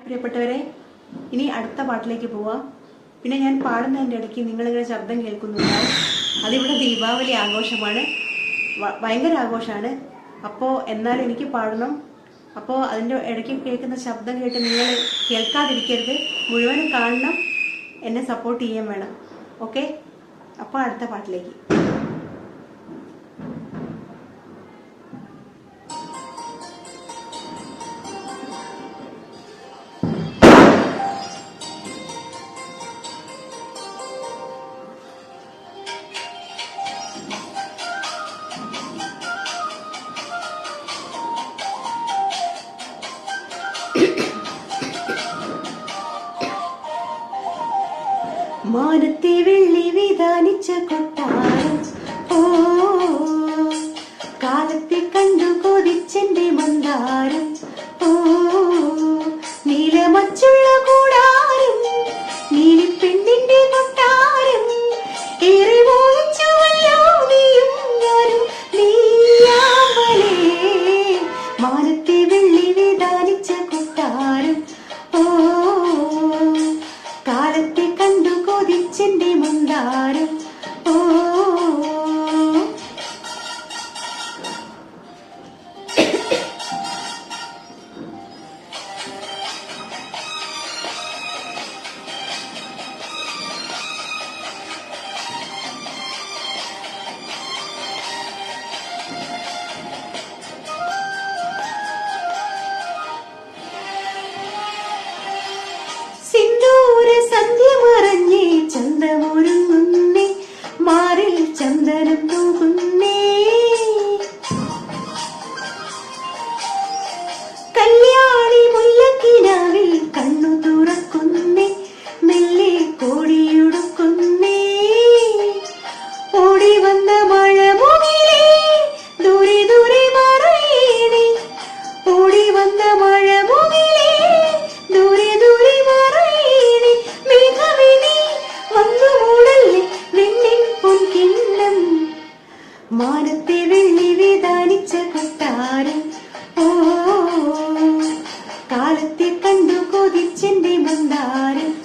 പ്രിയപ്പെട്ടവരെ ഇനി അടുത്ത പാട്ടിലേക്ക് പോവാം. പിന്നെ ഞാൻ പാടുന്നതിന്റെ ഇടയ്ക്ക് നിങ്ങളിങ്ങനെ ശബ്ദം കേൾക്കുന്നുണ്ടാവും. അതിവിടെ ദീപാവലി ആഘോഷമാണ്. ഭയങ്കര ആഘോഷമാണ്. അപ്പോൾ എന്നാലും എനിക്ക് പാടണം. അപ്പോൾ അതിന്റെ ഇടയ്ക്ക് കേൾക്കുന്ന ശബ്ദം കേട്ട് നിങ്ങൾ കേൾക്കാതിരിക്കരുത്. മുഴുവനും കാണണം. എന്നെ സപ്പോർട്ട് ചെയ്യാൻ വേണം. ഓക്കെ അപ്പോൾ അടുത്ത പാട്ടിലേക്ക്. മാനത്തെ വെള്ളി വിധാനിച്ച കൊട്ടാരം. ഓ കാലത്തെ കണ്ടു കൊതിച്ചെന്റെ മന്ദാരം. മാനത്തെ വെള്ളി വേദാനിച്ച കൊട്ടാരം. ഓ കാലത്തെ കണ്ടു കൊതിച്ചെന്റെ മന്ദാരം.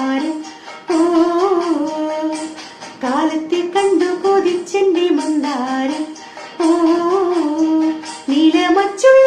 കൊട്ടാരം ഓ കാലത്തെ കണ്ടു കൊതിച്ചെന്റെ മന്ദാരം ഓ നീലമച്ചുള്ള